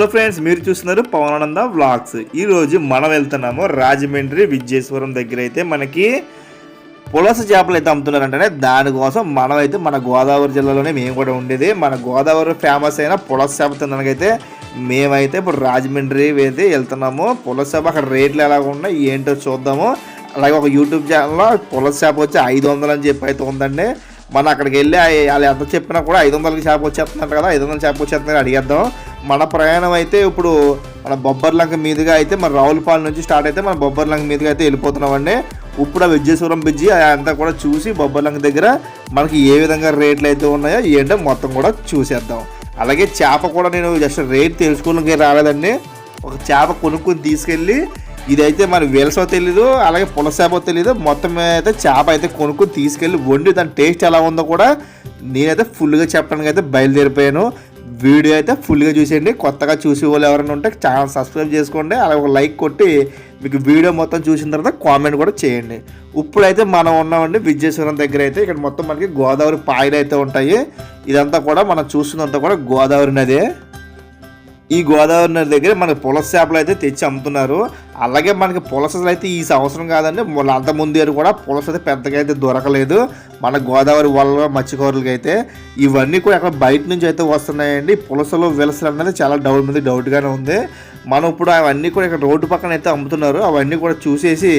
Hello friends మీరు చూస్తున్నారు Pavanananda vlogs. ఈరోజు మనం వెళ్తున్నాము రాజమండ్రి విజయేశ్వరం దగ్గర అయితే మనకి పులస చేపలు అయితే అమ్ముతున్నారంటేనే దానికోసం మనమైతే మన గోదావరి జిల్లాలోనే మేము కూడా ఉండేది. మన గోదావరి ఫేమస్ అయిన పులస చేప తినడానికైతే మేమైతే ఇప్పుడు రాజమండ్రి అయితే వెళ్తున్నాము. పులస చేప అక్కడ రేట్లు ఎలా ఉన్నాయి ఏంటో చూద్దాము. అలాగే ఒక యూట్యూబ్ ఛానల్లో పులస చేప వచ్చి ఐదు వందలు అని చెప్పి అయితే ఉందండి. మనం అక్కడికి వెళ్ళి వాళ్ళు ఎంత చెప్పినా కూడా ఐదు వందలకి చేప వచ్చేస్తున్నారు కదా ఐదు వందల చేప వచ్చేస్తున్నారు అడిగేద్దాం. మన ప్రయాణం అయితే ఇప్పుడు మన బొబ్బర్లంక మీదుగా అయితే మన రావులపాలెం నుంచి స్టార్ట్ అయితే మన బొబ్బర్లంక మీదుగా అయితే వెళ్ళిపోతున్నామండి. ఇప్పుడు ఆ విజయేశ్వరం బ్రిడ్జి అంతా కూడా చూసి బొబ్బర్లంక దగ్గర మనకి ఏ విధంగా రేట్లు అయితే ఉన్నాయో ఏంటో మొత్తం కూడా చూసేద్దాం. అలాగే చేప కూడా నేను జస్ట్ రేట్ తెలుసుకోవడానికి రాలేదండి. ఒక చేప కొనుక్కొని తీసుకెళ్ళి ఇదైతే మరి వెలసో తెలీదు అలాగే పులసేపో తెలీదు. మొత్తం మీద అయితే చేప అయితే కొనుక్కొని తీసుకెళ్ళి వండి దాని టేస్ట్ ఎలా ఉందో కూడా నేనైతే ఫుల్గా చెప్పడానికి అయితే బయలుదేరిపోయాను. వీడియో అయితే ఫుల్గా చూసేయండి. కొత్తగా చూసే వాళ్ళు ఎవరైనా ఉంటే ఛానల్ సబ్స్క్రైబ్ చేసుకోండి. అలాగే ఒక లైక్ కొట్టి మీకు వీడియో మొత్తం చూసిన తర్వాత కామెంట్ కూడా చేయండి. ఇప్పుడైతే మనం ఉన్నామండి విజయేశ్వరం దగ్గర అయితే. ఇక్కడ మొత్తం మనకి గోదావరి పాయలు అయితే ఉంటాయి. ఇదంతా కూడా మనం చూస్తున్నంత కూడా గోదావరి నదే. ఈ గోదావరి నది దగ్గర మనకి పులస చేపలు అయితే తెచ్చి అమ్ముతున్నారు. అలాగే మనకి పులసలు అయితే ఈ సంవత్సరం కాదండి మొన్న అంత ముందు కూడా పులస అయితే పెద్దగా అయితే దొరకలేదు. మన గోదావరి వల్ల మత్స్యకారులకి అయితే ఇవన్నీ కూడా అక్కడ బయట నుంచి అయితే వస్తున్నాయండి. పులసలు విలసలు అనేది చాలా డౌట్ మీద డౌట్గానే ఉంది. మనం ఇప్పుడు అవన్నీ కూడా ఇక్కడ రోడ్డు పక్కన అయితే అమ్ముతున్నారు. అవన్నీ కూడా చూసేసి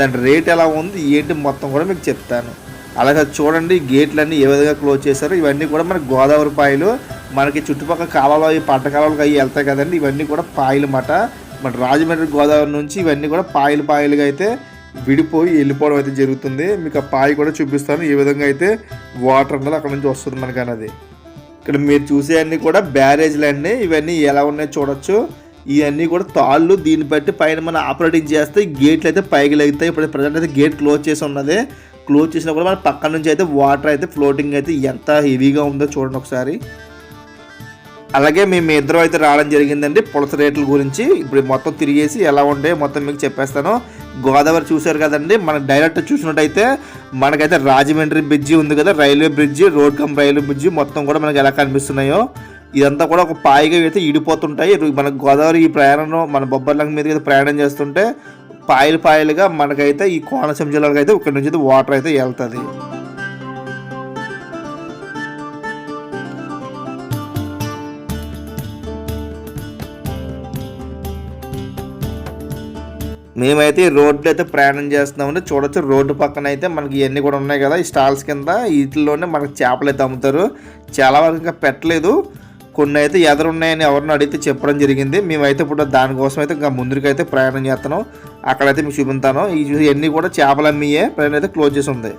దాని రేట్ ఎలా ఉంది ఏంటి మొత్తం కూడా మీకు చెప్తాను. అలాగే చూడండి గేట్లన్నీ ఏ విధంగా క్లోజ్ చేశారు ఇవన్నీ కూడా మనకి గోదావరి పాయలు. మనకి చుట్టుపక్కల కాలాలు ఈ పంట కాలాలకు అవి వెళ్తాయి కదండి ఇవన్నీ కూడా పాయలు మాట మన రాజమండ్రి గోదావరి నుంచి ఇవన్నీ కూడా పాయలు పాయలుగా అయితే విడిపోయి వెళ్ళిపోవడం అయితే జరుగుతుంది. మీకు ఆ పాయ కూడా చూపిస్తాను ఏ విధంగా అయితే వాటర్ అన్నది అక్కడ నుంచి వస్తుంది మనకి అన్నది. ఇక్కడ మీరు చూసే అన్ని కూడా బ్యారేజ్లు అండి ఇవన్నీ ఎలా ఉన్నాయో చూడొచ్చు. ఇవన్నీ కూడా తాళ్ళు దీన్ని బట్టి పైన మనం ఆపరేటింగ్ చేస్తే గేట్లు అయితే పైకి లెగుతాయి. ఇప్పుడు ప్రజెంట్ అయితే గేట్ క్లోజ్ చేసి ఉన్నది. క్లోజ్ చేసినా కూడా మన పక్కన నుంచి అయితే వాటర్ అయితే ఫ్లోటింగ్ అయితే ఎంత హెవీగా ఉందో చూడండి ఒకసారి. అలాగే మేము ఇద్దరం అయితే రావడం జరిగిందండి పులస రేట్ల గురించి. ఇప్పుడు మొత్తం తిరిగేసి ఎలా ఉండే మొత్తం మీకు చెప్పేస్తాను. గోదావరి చూశారు కదండి మనం డైరెక్ట్ చూసినట్టయితే మనకైతే రాజమండ్రి బ్రిడ్జి ఉంది కదా railway bridge road cum railway bridge మొత్తం కూడా మనకి ఎలా కనిపిస్తున్నాయో. ఇదంతా కూడా ఒక పాయిగా అయితే ఇడిపోతుంటాయి. మన గోదావరి ఈ ప్రయాణం మన బొబ్బర్లంక మీద అయితే ప్రయాణం చేస్తుంటే పాయలు పాయలుగా మనకైతే ఈ కోనసీమ జిల్లాలకు అయితే ఇక్కడ నుంచి అయితే వాటర్ అయితే వెళ్తుంది. మేమైతే ఈ రోడ్లు అయితే ప్రయాణం చేస్తున్నామండి. చూడొచ్చు రోడ్డు పక్కన అయితే మనకి ఇవన్నీ కూడా ఉన్నాయి కదా ఈ స్టాల్స్ కింద. వీటిలోనే మనకి చేపలు అయితే అమ్ముతారు. చాలా వరకు ఇంకా పెట్టలేదు. కొన్ని అయితే ఎదరున్నాయని ఎవరిని అడిగితే చెప్పడం జరిగింది. మేమైతే ఇప్పుడు దానికోసం అయితే ఇంకా ముందుకైతే అయితే ప్రయాణం చేస్తున్నాం. అక్కడైతే మీకు చూపిస్తాను ఈ చూసి ఇవన్నీ కూడా చేపలు అమ్మియే ప్రయాణం అయితే క్లోజ్ చేసి ఉంది.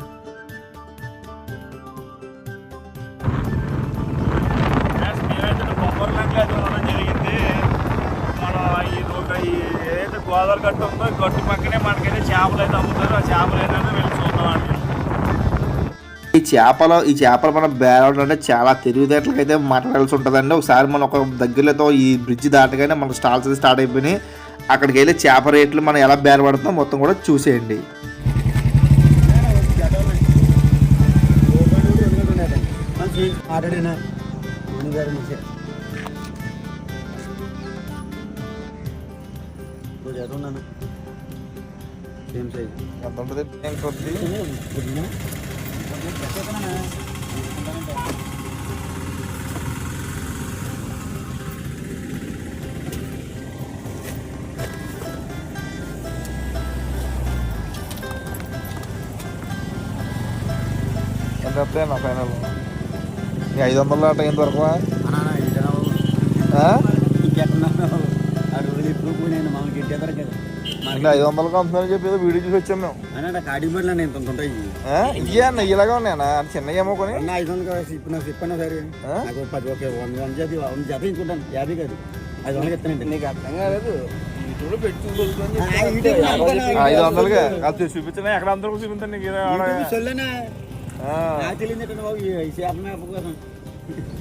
గోదావరి గట్టు ఉందో గట్టు పక్కనే మనకైతే చేపలు అయితే అమ్ముతారు. ఆ చేపలు అయితే ఈ చేపలు ఈ చేపలు మనం బేరవడం అంటే చాలా తెలివితేటలకు అయితే మాట్లాడాల్సి ఉంటుందండి ఒకసారి మనం ఒక దగ్గరతో ఈ బ్రిడ్జ్ దాటగానే మన స్టాల్స్ స్టార్ట్ అయిపోయినాయి. అక్కడికి వెళ్ళి చేప రేట్లు మనం ఎలా బేరపడుతుందో మొత్తం కూడా చూసేయండి. Same size? ఎంత ఉంటుంది? ఎంత వస్తాయి నా ఫైనల్ ఈ ఐదు వందల ఆట ఏం దొరకవా ఆ? ఆ రోజు ఎప్పుడు పోయినాను మామూలుగా ఇంటి కదా ఇంకా ఐదు వందలకి అమ్ముతుందని చెప్పి ఏదో వీడియో చూసి వచ్చాం మేము అన్న కాడి బడిలో నేను ఇంత ఉంటాయి ఆ? ఇయ్యే అన్న ఇలాగా ఉన్నాయన్నా? అది చిన్నగా ఏమో కొని అన్న ఐదు వందలు కాదు ఇప్పుడు నాకు చెప్పన్నా సరే? నాకు పది ఓకే వంద వంద జాతి వంద జాతి ఇంచుకుంటాను యాభై కాదు. ఐదు వందలకి ఇస్తానండి. నీకు అర్థం కాలేదు. ఐదు వందలుగా అది చూపించిన? ఎక్కడ అందరూ చూపించండి నీకు?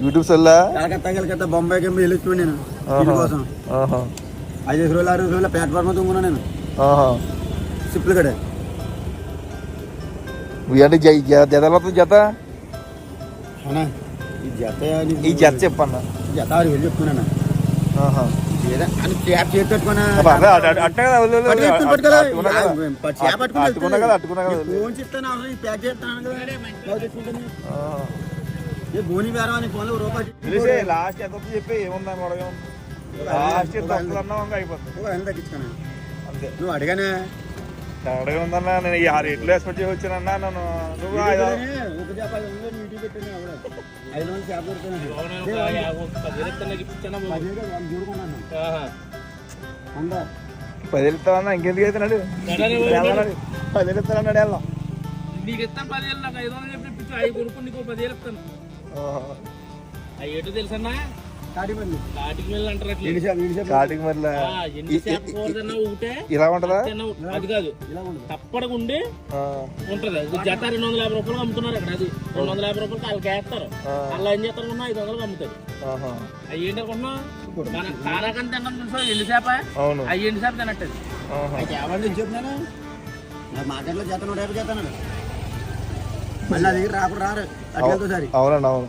యూట్యూబ్ సెల్లా? కలకత్తా కలకత్తా బొంబాయికి వెళ్ళి వెళ్ళొచ్చు నేను. దీని కోసం. ఆహా. ఐదు రోజులు ఆరు రోజుల ప్లాట్ఫామ్ తుంగున్నా నేను. ఆహా. సిప్పులు కడే జ- జత ఎలా వస్తుంది జత ఈ జత చెప్పన్న జత ఆరు వేలు చెప్తున్నాను కదా. అట్టుకున్నా కదా. అట్టుకున్నా ఫోన్లో రూపాయి లాస్ట్ ఎంత చెప్పి అన్నా అయిపోతుంది తగ్గించుకున్నాను అంతే నువ్వు అడిగానే అడగ ఉందన్నా నేను ఈ ఆ రేట్లు ఎక్స్పెక్ట్ చేసి వచ్చానన్నా నన్ను నువ్వు ఐదు ఒక చేప ఐదు నీటి పెట్టాను. ఐదు వందలు చేప వాళ్ళు పదివేలు ఇస్తావన్నా ఇంకెందుకు అయితే నడు? పదివేలు ఇస్తానన్నాడు వెళ్దాం నీకు ఇస్తాను నాకు ఐదు వందలు చెప్పి అవి కొనుక్కొని నీకు పదివేలు ఇస్తాను. అవి ఏంటో తెలుసన్నా? ఎన్ని ఇలా ఉంటుందా? అది కాదు. తప్పడగా ఉండి ఆ, ఉంటది. జత రెండు వందల యాభై రూపాయలు అమ్ముతున్నారు అక్కడ అది రెండు వందల యాభై రూపాయలు వాళ్ళకి వేస్తారు. అలా ఏం చేస్తారు కొన్నా ఐదు వందలు అమ్ముతారు. ఆహా. అవి ఏంటి అనుకున్నా మన కారాకంత తిన్నాం తెలుసా ఎండు చేప అవును. అవి ఎండు చేప తినట్టది ఎవరిని చెప్తున్నాను నా మార్కెట్లో చేత నూట యాభై చేస్తాను మళ్ళీ అది రాప్పుడు రారు. అవునండి అవును.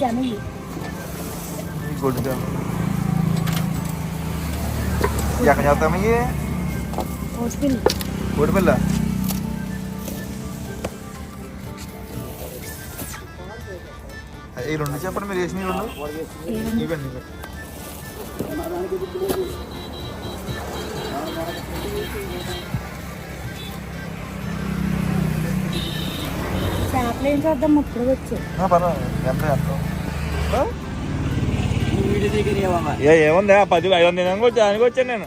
చేపలు ఎక్కడ చేస్తాం ఇవి గొడ్డు పిల్ల ఈ రెండు చెప్పండి మీరు వేసిన రెండు. ఇవ్వండి ఇవ్వండి. చేపలు ఏం చేద్దాం? ఇప్పుడు వచ్చి. ఆ, పర్వాలేదు. ఎంత ఏముంది? ఆ పది ఐదు వందలు దానికి వచ్చాను నేను.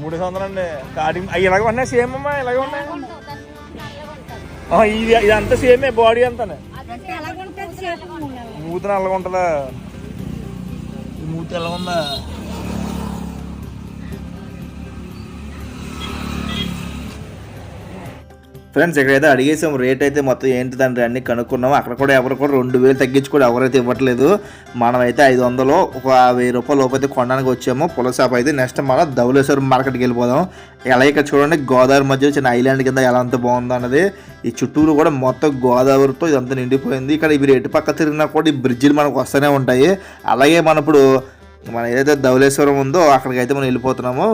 మూడు వందలు అండి. కాడి అవి ఇలాగ ఉన్నాయి. సేమ్ అమ్మా ఇలాగ ఉన్నాయి. ఆ, ఇది ఇదంతా సేమే బాడీ అంతానే. మూతి నల్లగా ఉంటుందా ఈ మూతి ఎలా ఉందా ఫ్రెండ్స్ ఇక్కడైతే అడిగేసాం రేట్ అయితే మొత్తం ఏంటి అన్ని కనుక్కున్నాం అక్కడ కూడా ఎవరు కూడా రెండు వేలు తగ్గించి కూడా ఎవరైతే ఇవ్వట్లేదు మనమైతే ఐదు వందలు ఒక వెయ్యి రూపాయలు లోపైతే కొనడానికి వచ్చాము. పులసాప్ అయితే నెక్స్ట్ మన ధవలేశ్వరం మార్కెట్కి వెళ్ళిపోదాం. ఎలా ఇక్కడ చూడండి గోదావరి మధ్య చిన్న ఐలాండ్ కింద ఎలా అంత బాగుందో అన్నది. ఈ చుట్టూరు కూడా మొత్తం గోదావరితో ఇదంతా నిండిపోయింది. ఇక్కడ ఇవి ఎటు పక్క తిరిగినా కూడా ఈ బ్రిడ్జిలు మనకు వస్తూనే ఉంటాయి. అలాగే మన ఇప్పుడు మన ఏదైతే ధవలేశ్వరం ఉందో అక్కడికి అయితే మనం వెళ్ళిపోతున్నాము.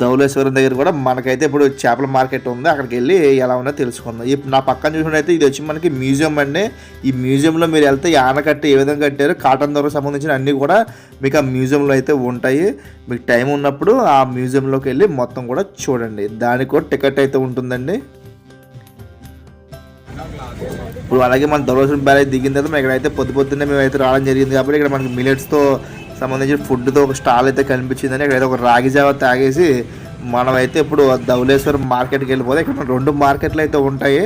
ధౌలేశ్వరం దగ్గర కూడా మనకైతే ఇప్పుడు చేపల మార్కెట్ ఉంది. అక్కడికి వెళ్ళి ఎలా ఉందో తెలుసుకుందాం. ఇప్పుడు నా పక్కన చూసినట్టయితే ఇది వచ్చి మనకి మ్యూజియం అండి. ఈ మ్యూజియంలో మీరు వెళ్తే ఆనకట్ట ఏ విధంగా కట్టారు కాటన్ ద్వారా సంబంధించిన అన్నీ కూడా మీకు ఆ మ్యూజియంలో అయితే ఉంటాయి. మీకు టైం ఉన్నప్పుడు ఆ మ్యూజియంలోకి వెళ్ళి మొత్తం కూడా చూడండి. దానికి కూడా టికెట్ అయితే ఉంటుందండి. ఇప్పుడు అలాగే మన ధవళేశ్వరం బ్యారేజ్ దిగిన తర్వాత మనం ఇక్కడైతే పొద్దు పొద్దున్నే మేము అయితే రావడం జరిగింది కాబట్టి ఇక్కడ మనకి మిలెట్స్తో సంబంధించిన ఫుడ్తో ఒక స్టాల్ అయితే కనిపించిందని ఇక్కడైతే ఒక రాగి జావ తాగేసి మనమైతే ఇప్పుడు ధవళేశ్వరం మార్కెట్కి వెళ్ళిపోతే ఇక్కడ రెండు మార్కెట్లు అయితే ఉంటాయి.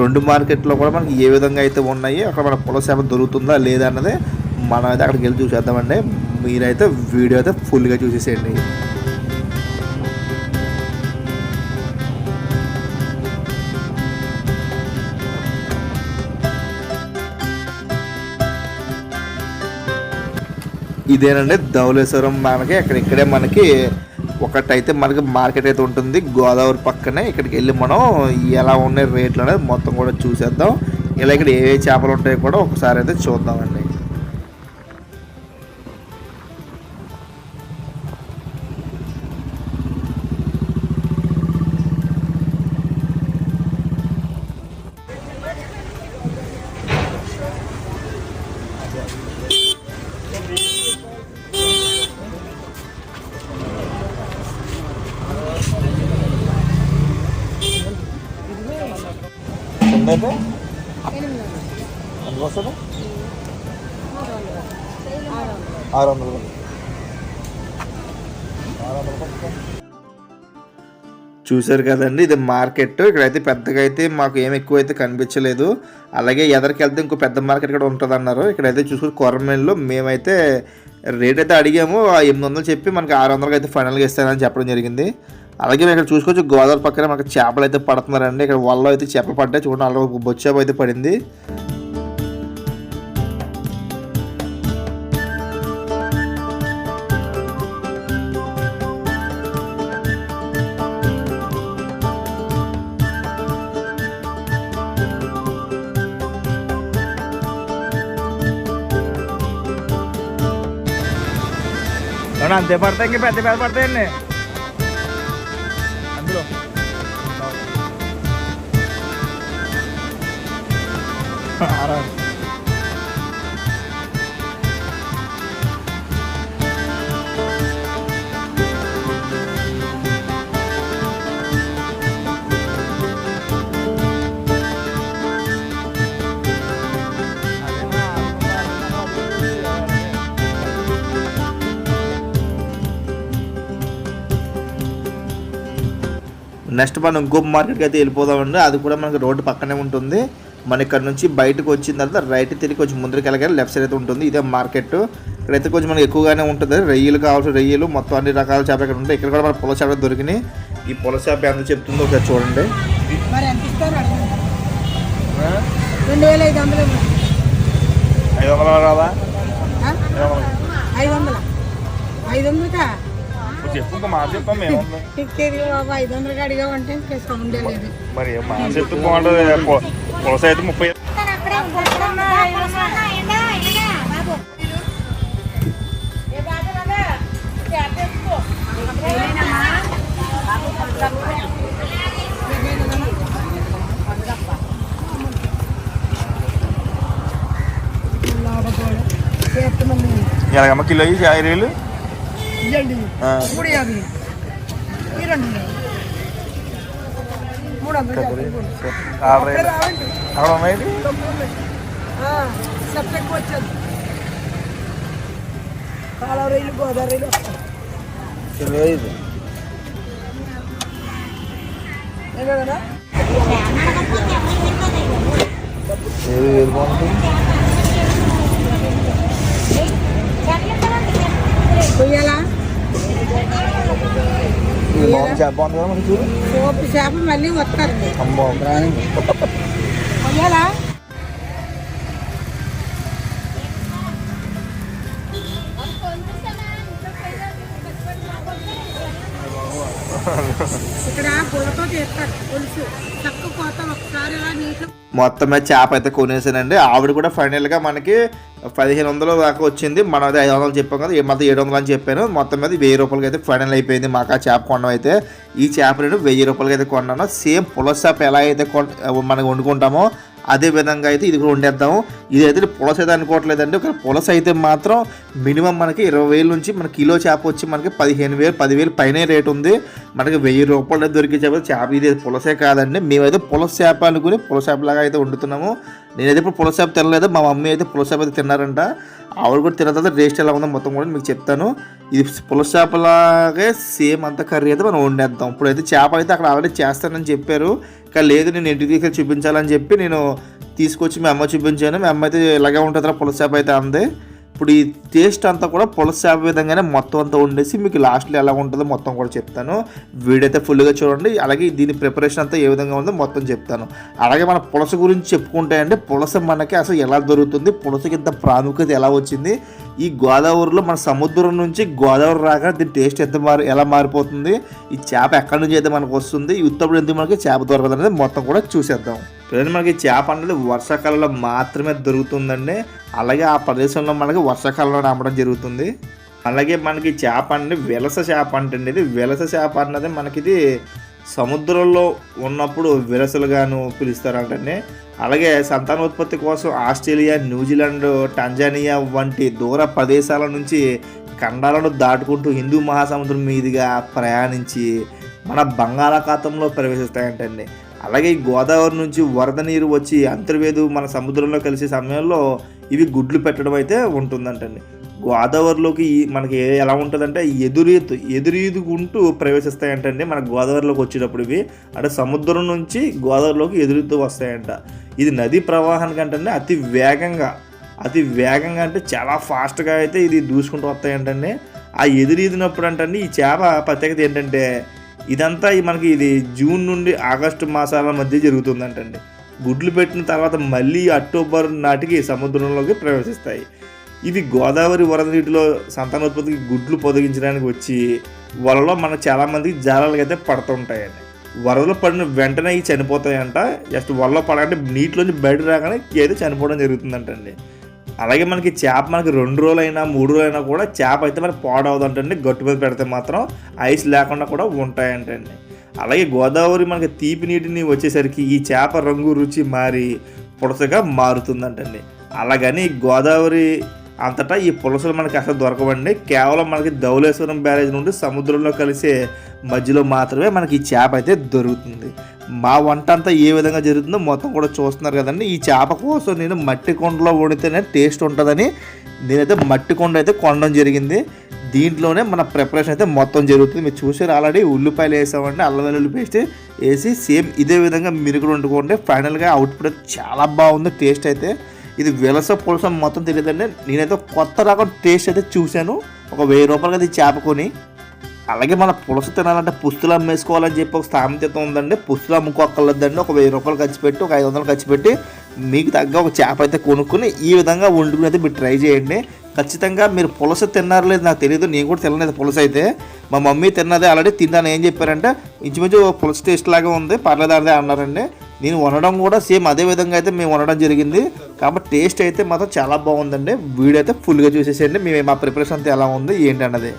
రెండు మార్కెట్లో కూడా మనకి ఏ విధంగా అయితే ఉన్నాయి అక్కడ మన పులసేమ దొరుకుతుందా లేదా అన్నది మనం అయితే అక్కడికి వెళ్ళి చూసేద్దామండి. మీరైతే వీడియో అయితే ఫుల్గా చూసేసేయండి. ఇదేనండి ధవళేశ్వరం మనకి. అక్కడ ఇక్కడే మనకి ఒకటైతే మనకి మార్కెట్ అయితే ఉంటుంది. గోదావరి పక్కనే ఇక్కడికి వెళ్ళి మనం ఎలా ఉన్నాయి రేట్లు అనేది మొత్తం కూడా చూసేద్దాం. ఇలా ఇక్కడ ఏ ఏ చేపలు ఉంటాయో కూడా ఒకసారి అయితే చూద్దామండి. చూశారు కదండి ఇది మార్కెట్. ఇక్కడైతే పెద్దగా అయితే మాకు ఏం ఎక్కువ అయితే కనిపించలేదు. అలాగే ఎదరికి వెళ్తే ఇంకో పెద్ద మార్కెట్ కూడా ఉంటుంది అన్నారు ఇక్కడైతే చూసుకుని కొరమేల్లో మేమైతే రేట్ అయితే అడిగాము. ఎనిమిది వందలు చెప్పి మనకి ఆరు వందలకి అయితే ఫైనల్గా ఇస్తానని చెప్పడం జరిగింది. అలాగే మేము ఇక్కడ చూసుకోవచ్చు గోదావరి పక్కన మనకి చేపలు అయితే పడుతున్నారండి. ఇక్కడ వల్ల అయితే చేపలు పడ్డాయి. చూడండి అలా ఒక బొచ్చేప అయితే పడింది. అంతే పడతాయి ఇంకా పెద్ద పెద్ద పడతాయండి అందులో ఆరా. నెక్స్ట్ మనం ఇంకో మార్కెట్కి అయితే వెళ్ళిపోదామండి. అది కూడా మనకి రోడ్డు పక్కనే ఉంటుంది. మన ఇక్కడ నుంచి బయటకు వచ్చిన తర్వాత రైట్ తిరిగి కొంచెం ముందరికి వెళ్ళగానే లెఫ్ట్ సైడ్ అయితే ఉంటుంది. ఇదే మార్కెట్ ఇక్కడైతే కొంచెం మనకి ఎక్కువగానే ఉంటుంది. రొయ్యలు కావాల్సిన రొయ్యలు మొత్తం అన్ని రకాల చేపలు ఇక్కడ ఉంటాయి. ఇక్కడ కూడా మన పొల చేపలు దొరికినాయి. ఈ పొల చేప ఎంత చెప్తుందో ఒకసారి చూడండి. ఐదు వందలు. ఐదు వందలు? ఐదు వందల ఐదు నువ్వు చెప్పు ఇంకో మాట చెప్పాం మేము ఐదు వందలకి అడిగావంటే ఇంకా సౌండే లేదు. మరి మాట చెప్తే బాగుంటుంది. పులస అయితే ముప్పై ఎలాగమ్మ కిలో ఈ యాభై వేలు. ఇవ్వండి మూడు యాభై. ఈ రెండు మూడు వందలు సబ్జెక్ట్ వచ్చేది. కాలువ రైలు గోదావరి రైలు వస్తాయి. ఏమే కదా ఏది ఏది బాగుంటుంది బాగుంది చేప బాగుంది కదా మనకి చూడు. చేప మళ్ళీ వస్తారు అమ్మో. మొత్తం మీద చేప అయితే కొనేసానండి. ఆవిడ కూడా ఫైనల్గా మనకి పదిహేను వందలు దాకా వచ్చింది. మనం అయితే ఐదు వందలు చెప్పాం కదా మొత్తం ఏడు వందలు అని చెప్పాను. మొత్తం మీద వెయ్యి రూపాయలకి అయితే ఫైనల్ అయిపోయింది మాకు ఆ చేప కొనడం అయితే. ఈ చేప నేను వెయ్యి రూపాయలకి అయితే కొన్నాను. సేమ్ పులస చేప ఎలా అయితే కొన్ మనం వండుకుంటామో అదే విధంగా అయితే ఇది కూడా వండేద్దాము. ఇది అయితే పులస అయితే అనుకోవట్లేదండి. ఒక పులస అయితే మాత్రం మినిమం మనకి ఇరవై వేల నుంచి మన కిలో చేప వచ్చి మనకి పదిహేను వేలు పదివేలు పైనే రేట్ ఉంది. మనకి వెయ్యి రూపాయలు దొరికే చేప చేప ఇది పులసే కాదండి. మేమైతే పులస చేప అనుకుని పులస చేపలాగా అయితే వండుతున్నాము. నేనైతే ఇప్పుడు పులస చేప తినలేదు. మా మమ్మీ అయితే పులస చేప అయితే తిన్నారంట. ఆవిడ కూడా తిన్న తర్వాత టేస్ట్ ఎలా ఉందో మొత్తం కూడా మీకు చెప్తాను. ఇది పులస చేపలాగే సేమ్ అంత కర్రీ అయితే మనం వండేద్దాం. ఇప్పుడు అయితే చేప అయితే అక్కడ ఆల్రెడీ చేస్తానని చెప్పారు. కానీ లేదు నేను ఇంటికి తీసుకెళ్ళి చూపించాలని చెప్పి నేను తీసుకొచ్చి మీ అమ్మ చూపించాను. మీ అమ్మ అయితే ఇలాగే ఉంటుందిరా పులస అయితే అంది. ఇప్పుడు ఈ టేస్ట్ అంతా కూడా పులస విధంగానే మొత్తం అంతా వండేసి మీకు లాస్ట్లో ఎలా ఉంటుందో మొత్తం కూడా చెప్తాను. వీడైతే ఫుల్గా చూడండి. అలాగే దీని ప్రిపరేషన్ అంతా ఏ విధంగా ఉందో మొత్తం చెప్తాను. అలాగే మన పులస గురించి చెప్పుకుంటే అంటే పులస మనకి అసలు ఎలా దొరుకుతుంది పులసకి ఇంత ప్రాముఖ్యత ఎలా వచ్చింది ఈ గోదావరిలో మన సముద్రం నుంచి గోదావరి రాగా దీని టేస్ట్ ఎంత మారి ఎలా మారిపోతుంది ఈ చేప ఎక్కడి నుంచి అయితే మనకు వస్తుంది ఈ ఉత్తప్పుడు ఎందుకు మనకి చేప దొరకదు అనేది మొత్తం కూడా చూసేద్దాం. ప్రజెంట్ మనకి చేప అనేది వర్షాకాలంలో మాత్రమే దొరుకుతుందండి. అలాగే ఆ ప్రదేశంలో మనకి వర్షాకాలంలో అమ్మడం జరుగుతుంది. అలాగే మనకి చేప అనేది వెలస చేప అంటే ఇది వెలస చేప అన్నది మనకి ఇది సముద్రంలో ఉన్నప్పుడు విరసలుగాను పిలుస్తారంటండి. అలాగే సంతానోత్పత్తి కోసం ఆస్ట్రేలియా న్యూజిలాండ్ టాంజానియా వంటి దూర ప్రదేశాల నుంచి ఖండాలను దాటుకుంటూ హిందూ మహాసముద్రం మీదుగా ప్రయాణించి మన బంగాళాఖాతంలో ప్రవేశిస్తాయంటండి. అలాగే ఈ గోదావరి నుంచి వరద నీరు వచ్చి అంతర్వేదు మన సముద్రంలో కలిసే సమయంలో ఇవి గుడ్లు పెట్టడం అయితే ఉంటుందంటండి. గోదావరిలోకి మనకి ఎలా ఉంటుందంటే ఎదురీతు ఎదురీదుకుంటూ ప్రవేశిస్తాయంటండి మన గోదావరిలోకి వచ్చేటప్పుడు ఇవి. అంటే సముద్రం నుంచి గోదావరిలోకి ఎదురుతూ వస్తాయంట. ఇది నదీ ప్రవాహానికంటే అతి వేగంగా అతి వేగంగా అంటే చాలా ఫాస్ట్గా అయితే ఇది దూసుకుంటూ వస్తాయంటండి. ఆ ఎదురీదినప్పుడు అంటే ఈ చేప ప్రత్యేకత ఏంటంటే ఇదంతా మనకి ఇది జూన్ నుండి ఆగస్టు మాసాల మధ్య జరుగుతుందంటండి. గుడ్లు పెట్టిన తర్వాత మళ్ళీ అక్టోబర్ నాటికి సముద్రంలోకి ప్రవేశిస్తాయి. ఇవి గోదావరి వరద నీటిలో సంతానోత్పత్తికి గుడ్లు పొదిగించడానికి వచ్చి వలలో మన చాలామందికి జాలాలకి అయితే పడుతుంటాయండి. వరదలు పడిన వెంటనే ఇవి చనిపోతాయంట. జస్ట్ వలలో పడాలంటే నీటిలోంచి బయట రాగానే ఏదో చనిపోవడం జరుగుతుందంటండి. అలాగే మనకి చేప మనకి రెండు రోజులైనా మూడు రోజులైనా కూడా చేప అయితే మనకి పాడవదంటండి. గట్టు మీద పెడితే మాత్రం ఐస్ లేకుండా కూడా ఉంటాయంటండి. అలాగే గోదావరి మనకి తీపి నీటిని వచ్చేసరికి ఈ చేప రంగు రుచి మారి పులసగా మారుతుందంటండి. అలాగని గోదావరి అంతటా ఈ పులసలు మనకి అసలు దొరకవండి. కేవలం మనకి ధౌలేశ్వరం బ్యారేజ్ నుండి సముద్రంలో కలిసే మధ్యలో మాత్రమే మనకి ఈ చేప అయితే దొరుకుతుంది. మా వంట అంతా ఏ విధంగా జరుగుతుందో మొత్తం కూడా చూస్తున్నారు కదండి. ఈ చేప కోసం నేను మట్టి కొండలో వండితేనే టేస్ట్ ఉంటుందని నేనైతే మట్టి కొండ అయితే కొనడం జరిగింది. దీంట్లోనే మన ప్రిపరేషన్ అయితే మొత్తం జరుగుతుంది. మీరు చూసారు ఆల్రెడీ ఉల్లిపాయలు వేసామంటే అల్లం వెల్లుల్లి పేస్ట్ వేసి సేమ్ ఇదే విధంగా మిరుగుడు వండుకుంటే ఫైనల్గా అవుట్పుట్ అయితే చాలా బాగుంది టేస్ట్ అయితే. ఇది విలస పులసం మొత్తం తెలియదండి. నేనైతే కొత్త రకం టేస్ట్ అయితే చూశాను. ఒక వెయ్యి రూపాయలకి అది చేపకొని అలాగే మన పులస తినాలంటే పుస్తులు అమ్మేసుకోవాలని చెప్పి ఒక స్థామిత ఉందండి. పుస్తులు అమ్ముకోక్కర్లేదండి. ఒక వెయ్యి రూపాయలు ఖర్చు పెట్టి ఒక ఐదు వందలు ఖర్చు పెట్టి మీకు తగ్గ ఒక చేప అయితే కొనుక్కుని ఈ విధంగా వండుకుని అయితే మీరు ట్రై చేయండి. ఖచ్చితంగా మీరు పులస తిన్నారు లేదు నాకు తెలియదు నేను కూడా తినలేదు పులస అయితే. మా మమ్మీ తిన్నదే ఆల్రెడీ తిన్నాను ఏం చెప్పారంటే ఇంచుమించు పులస టేస్ట్ లాగా ఉంది పర్లేదు అదే అన్నారండి. నేను వండడం కూడా సేమ్ అదే విధంగా అయితే మేము వండడం జరిగింది. కాబట్టి టేస్ట్ అయితే మాత్రం చాలా బాగుందండి. వీడియో అయితే ఫుల్గా చూసేసేయండి. మేము మా ప్రిపరేషన్ అంతా ఎలా ఉంది ఏంటి అన్నది.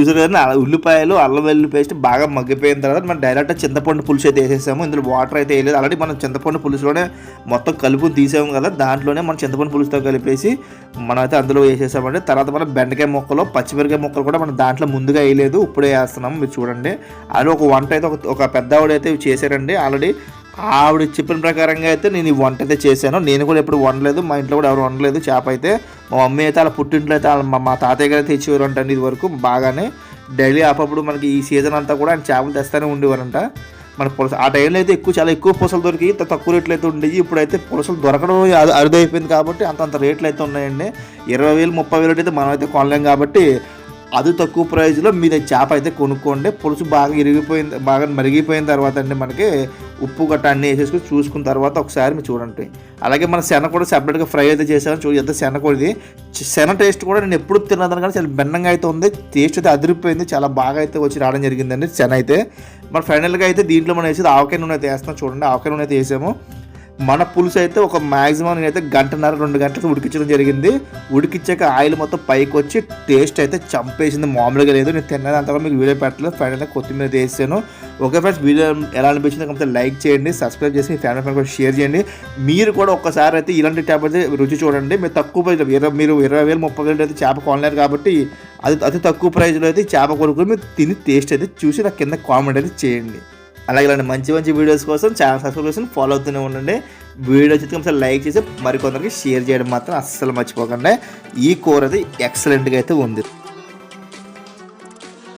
చూసారు కదా అలా ఉల్లిపాయలు అల్లం వెల్లుల్లి పేస్ట్ బాగా మగ్గిపోయిన తర్వాత మనం డైరెక్ట్ చింతపండు పులుసు అయితే వేసేసాము. ఇందులో వాటర్ అయితే వేయలేదు. ఆల్రెడీ మనం చింతపండు పులుసులోనే మొత్తం కలుపు తీసాము కదా దాంట్లోనే మనం చింతపండు పులుసుతో కలిపేసి మనం అయితే అందులో వేసేసామండి. తర్వాత మనం బెండకాయ ముక్కలు పచ్చిమిరకాయ ముక్కలు కూడా మనం దాంట్లో ముందుగా వేయలేదు ఇప్పుడే వేస్తున్నాము. మీరు చూడండి. అది ఒక వంట అయితే ఒక ఒక పెద్ద ఆవిడ అయితే చేశారండి. ఆల్రెడీ ఆవిడ చెప్పిన ప్రకారంగా అయితే నేను ఈ వంట అయితే చేశాను. నేను కూడా ఎప్పుడు వండలేదు. మా ఇంట్లో కూడా ఎవరు వండలేదు. చేప అయితే మా మమ్మీ అయితే అలా పుట్టింట్లో అయితే వాళ్ళ మా- తాతయ్య గారు తెచ్చేవారు అంటండి ఇది వరకు బాగానే. డైలీ అప్పుడప్పుడు మనకి ఈ సీజన్ అంతా కూడా ఆయన చేపలు తెస్తానే ఉండేవారంట. మన పులస ఆ టైంలో అయితే ఎక్కువ చాలా ఎక్కువ పులసలు దొరికి తక్కువ రేట్లు అయితే ఉండేవి. ఇప్పుడైతే పులసలు దొరకడం అరుదైపోయింది కాబట్టి అంత అంత రేట్లు అయితే ఉన్నాయండి. ఇరవై వేలు ముప్పై వేలు అయితే మనం అయితే కొనలేం కాబట్టి అది తక్కువ ప్రైస్లో మీరు చేప అయితే కొనుక్కోండి. పులుసు బాగా ఇరిగిపోయిన బాగా మరిగిపోయిన తర్వాత అండి మనకి ఉప్పు గట్ట అన్నీ వేసేసుకొని చూసుకున్న తర్వాత ఒకసారి మీరు చూడండి. అలాగే మన శన కూడా సెపరేట్గా ఫ్రై అయితే చేసాను చూ ఎంత శన కూడా ఇది. శన టేస్ట్ కూడా నేను ఎప్పుడు తిన్నదాను కానీ చాలా భిన్నంగా అయితే ఉంది. టేస్ట్ అయితే అదిరిపోయింది. చాలా బాగా అయితే వచ్చి రావడం జరిగిందండి శన అయితే. మన ఫైనల్గా అయితే దీంట్లో మనం వేసేది ఆవకాయ నూనె అయితే వేస్తాం చూడండి ఆవకాయ నూనె అయితే వేసాము. మన పులుసు అయితే ఒక మ్యాక్సిమం నేనైతే గంటన్నర రెండు గంటలకు ఉడికించడం జరిగింది. ఉడికించాక ఆయిల్ మొత్తం పైకి వచ్చి టేస్ట్ అయితే చంపేసింది. మామూలుగా లేదు. నేను తిన్నది అంతగా మీకు వీడియో పెట్టలేదు. ఫైనల్గా కొత్తిమీర వేసాను. ఓకే ఫ్రెండ్స్ వీడియో ఎలా అనిపించింది కాకపోతే లైక్ చేయండి సబ్స్క్రైబ్ చేసి మీ ఫ్యామిలీ ఫ్రెండ్ కూడా షేర్ చేయండి. మీరు కూడా ఒక్కసారి అయితే ఇలాంటి ట్యాప్ అయితే రుచి చూడండి. మీరు తక్కువ ప్రైజ్ ఇరవై మీరు ఇరవై వేలు ముప్పై వేలు అయితే చేప కొనలేరు కాబట్టి అది అతి తక్కువ ప్రైస్లో అయితే చేప కొనుక్కుని మీరు తిని టేస్ట్ అయితే చూసి నాకు కింద కామెంట్ అయితే చేయండి. అలాగే ఇలాంటి మంచి మంచి వీడియోస్ కోసం ఛానల్ సబ్స్క్రైబ్ చేసి ఫాలో అవుతూనే ఉండండి. వీడియో వచ్చి ఒకసారి లైక్ చేసి మరికొందరికి షేర్ చేయడం మాత్రం అస్సలు మర్చిపోకండి. ఈ కూర అది ఎక్సలెంట్గా అయితే ఉంది.